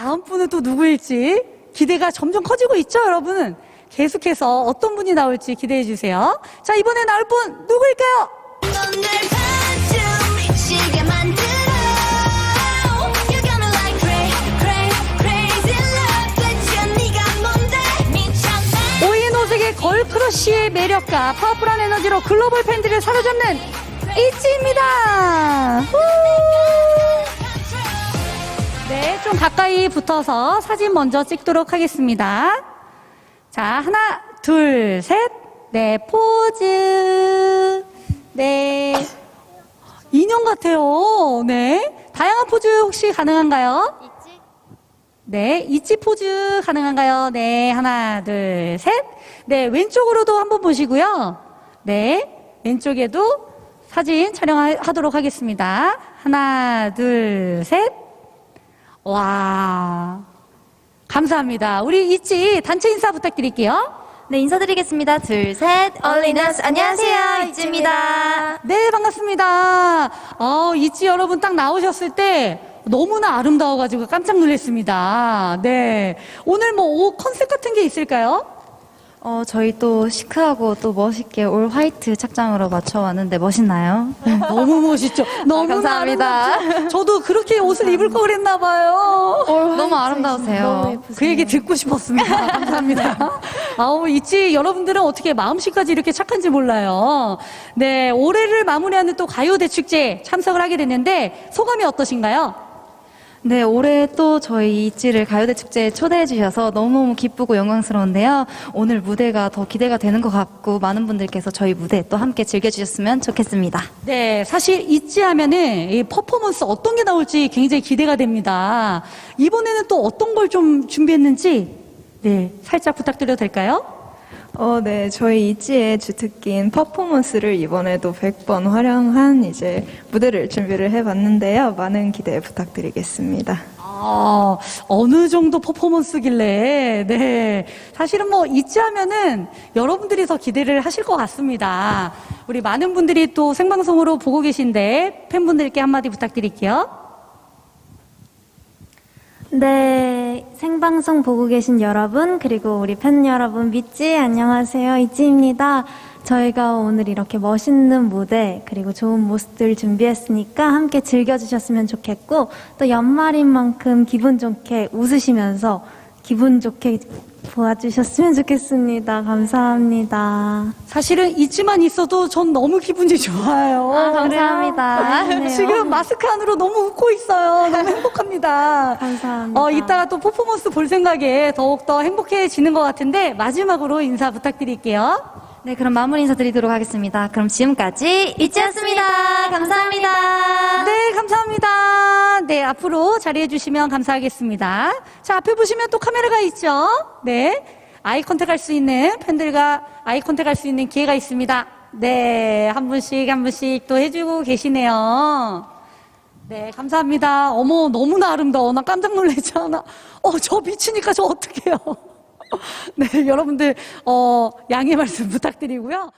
다음 분은 또 누구일지 기대가 점점 커지고 있죠, 여러분? 계속해서 어떤 분이 나올지 기대해 주세요. 자, 이번에 나올 분 누구일까요? 오이노색의 걸크러쉬의 매력과 파워풀한 에너지로 글로벌 팬들을 사로잡는 이치입니다. 후! 네, 좀 가까이 붙어서 사진 먼저 찍도록 하겠습니다. 자, 하나, 둘, 셋. 네, 포즈. 네. 인형 같아요. 네. 다양한 포즈 혹시 가능한가요? 네, 이치 포즈 가능한가요? 네, 하나, 둘, 셋. 네, 왼쪽으로도 한번 보시고요. 네, 왼쪽에도 사진 촬영하도록 하겠습니다. 하나, 둘, 셋. 와. 감사합니다. 우리 이치 단체 인사 부탁드릴게요. 네, 인사드리겠습니다. 둘, 셋. 얼리너스 안녕하세요. 이지입니다. 네, 반갑습니다. 어, 이치 여러분 딱 나오셨을 때 너무나 아름다워가지고 깜짝 놀랐습니다. 네. 오늘 뭐 옷 컨셉 같은 게 있을까요? 어, 저희 또 시크하고 또 멋있게 올 화이트 착장으로 맞춰왔는데 멋있나요? 너무 멋있죠? 너무 감사합니다. 저도 그렇게 옷을 입을 거 그랬나 봐요. 너무 아름다우세요. 그 얘기 듣고 싶었습니다. 감사합니다. 아우, 있지. 여러분들은 어떻게 마음씨까지 이렇게 착한지 몰라요. 네, 올해를 마무리하는 또 가요 대 축제 참석을 하게 됐는데 소감이 어떠신가요? 네, 올해 또 저희 이지를 가요대 축제에 초대해 주셔서 너무너무 기쁘고 영광스러운데요. 오늘 무대가 더 기대가 되는 것 같고 많은 분들께서 저희 무대 또 함께 즐겨주셨으면 좋겠습니다. 네, 사실 있지 하면은 이 퍼포먼스 어떤 게 나올지 굉장히 기대가 됩니다. 이번에는 또 어떤 걸 좀 준비했는지 네, 살짝 부탁드려도 될까요? 어, 네. 저희 이지의 주특기인 퍼포먼스를 이번에도 100번 활용한 이제 무대를 준비를 해봤는데요. 많은 기대 부탁드리겠습니다. 아, 어느 정도 퍼포먼스길래, 네. 사실은 뭐, 있지 하면은 여러분들이 더 기대를 하실 것 같습니다. 우리 많은 분들이 또 생방송으로 보고 계신데, 팬분들께 한마디 부탁드릴게요. 네, 생방송 보고 계신 여러분, 그리고 우리 팬 여러분, 믿지? 안녕하세요. 이지입니다. 저희가 오늘 이렇게 멋있는 무대, 그리고 좋은 모습들 준비했으니까 함께 즐겨주셨으면 좋겠고, 또 연말인 만큼 기분 좋게 웃으시면서 기분 좋게 보아주셨으면 좋겠습니다. 감사합니다. 사실은 있지만 있어도 전 너무 기분이 좋아요. 아, 감사합니다. 그래요? 지금 마스크 안으로 너무 웃고 있어요. 너무 행복합니다. 감사합니다. 어, 이따가 또 퍼포먼스 볼 생각에 더욱더 행복해지는 것 같은데, 마지막으로 인사 부탁드릴게요. 네, 그럼 마무리 인사드리도록 하겠습니다. 그럼 지금까지 이지였습니다. 감사합니다. 앞으로 자리해 주시면 감사하겠습니다. 자, 앞에 보시면 또 카메라가 있죠? 네. 아이 컨택 할 수 있는 팬들과 아이 컨택 할 수 있는 기회가 있습니다. 네, 한 분씩 한 분씩 또 해주고 계시네요. 네, 감사합니다. 어머, 너무나 아름다워. 나 깜짝 놀랐잖아. 어, 저 미치니까 저 어떡해요. 네, 여러분들, 어, 양해 말씀 부탁드리고요.